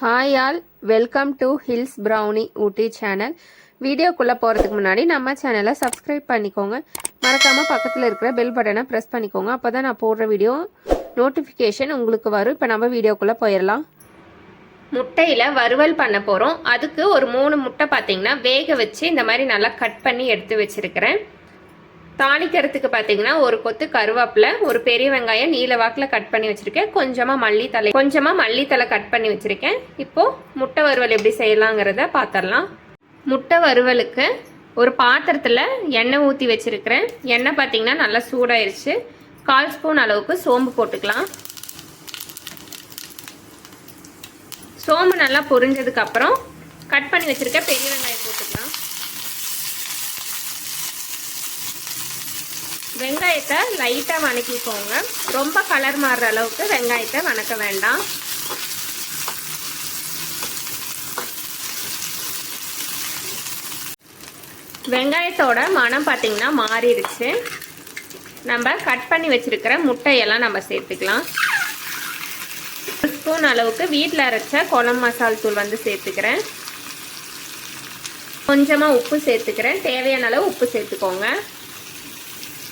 Hi all welcome to hills brownie Ooty channel வீடியோக்குள்ளே போகிறதுக்கு முன்னாடி நம்ம சேனலை சப்ஸ்கிரைப் பண்ணிக்கோங்க. மறக்காமல் பக்கத்தில் இருக்கிற பெல் பட்டனை ப்ரெஸ் பண்ணிக்கோங்க. அப்போ தான் நான் போடுற வீடியோ நோட்டிஃபிகேஷன் உங்களுக்கு வரும். இப்போ நம்ம வீடியோக்குள்ளே போயிடலாம் முட்டையில் வறுவல் பண்ண போகிறோம் அதுக்கு ஒரு மூணு முட்டை பார்த்தீங்கன்னா வேக வச்சு இந்த மாதிரி நல்லா கட் பண்ணி எடுத்து வச்சுருக்கிறேன். தாளிக்கிறதுக்கு பார்த்தீங்கன்னா ஒரு கொத்து கருவேப்பிலை ஒரு பெரிய வெங்காயம் நீல வாக்கில் கட் பண்ணி வச்சுருக்கேன். கொஞ்சமாக மல்லித்தலை கொஞ்சமாக மல்லித்தலை கட் பண்ணி வச்சுருக்கேன். இப்போது முட்டை வறுவல் எப்படி செய்யலாங்கிறத பார்த்துடலாம் முட்டை வறுவலுக்கு ஒரு பாத்திரத்தில் எண்ணெய் ஊற்றி வச்சுருக்கிறேன். எண்ணெய் பார்த்தீங்கன்னா நல்லா சூடாயிருச்சு. கால் ஸ்பூன் அளவுக்கு சோம்பு போட்டுக்கலாம். சோம்பு நல்லா பொரிஞ்சதுக்கப்புறம் கட் பண்ணி வச்சுருக்க பெரிய வெங்காயம் போட்டுக்கலாம். வெங்காயத்தை லைட்டாக வணக்கிக்கோங்க. ரொம்ப கலர் மாறுற அளவுக்கு வெங்காயத்தை வணக்க வேண்டாம். வெங்காயத்தோட மனம் பார்த்திங்கன்னா மாறிடுச்சு. நம்ம கட் பண்ணி வச்சுருக்கிற முட்டையெல்லாம் நம்ம சேர்த்துக்கலாம். ஒரு ஸ்பூன் அளவுக்கு வீட்டில் அரைச்ச குழம்பு மசால் தூள் வந்து சேர்த்துக்கிறேன். கொஞ்சமாக உப்பு சேர்த்துக்கிறேன். தேவையான அளவு உப்பு சேர்த்துக்கோங்க.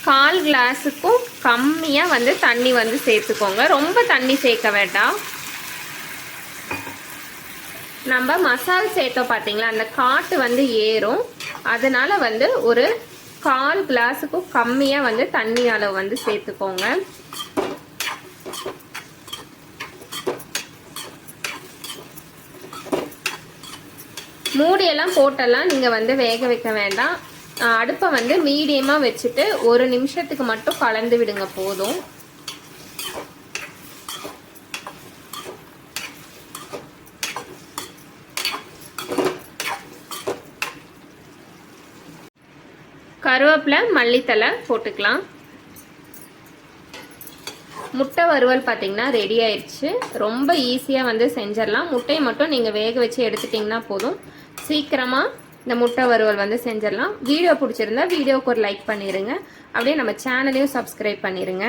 கால் கிளாஸுக்கும் கம்மியாக வந்து தண்ணி வந்து சேர்த்துக்கோங்க. ரொம்ப தண்ணி சேர்க்க வேண்டாம். நம்ம மசால் சேர்த்தோம் பார்த்தீங்களா அந்த காட்டு வந்து ஏறும். அதனால் வந்து ஒரு கால் கிளாஸுக்கும் கம்மியாக வந்து தண்ணி அளவு வந்து சேர்த்துக்கோங்க. மூடியெல்லாம் போட்டெல்லாம் நீங்கள் வந்து வேக வைக்க வேண்டாம். அடுப்பை வந்து மீடியமாக வச்சுட்டு ஒரு நிமிஷத்துக்கு மட்டும் கலந்து விடுங்க போதும். கருவேப்பிலை மல்லித்தலை போட்டுக்கலாம். முட்டை வறுவல் பார்த்தீங்கன்னா ரெடி ஆயிடுச்சு. ரொம்ப ஈஸியாக வந்து செஞ்சிடலாம். முட்டையை மட்டும் நீங்கள் வேக வச்சு எடுத்துட்டிங்கன்னா போதும். சீக்கிரமாக இந்த முட்டை வறுவல் வந்து செஞ்சிடலாம். வீடியோ பிடிச்சிருந்தா வீடியோக்கு ஒரு லைக் பண்ணிடுங்க அப்படியே நம்ம சேனலையும் சப்ஸ்கிரைப் பண்ணிடுங்க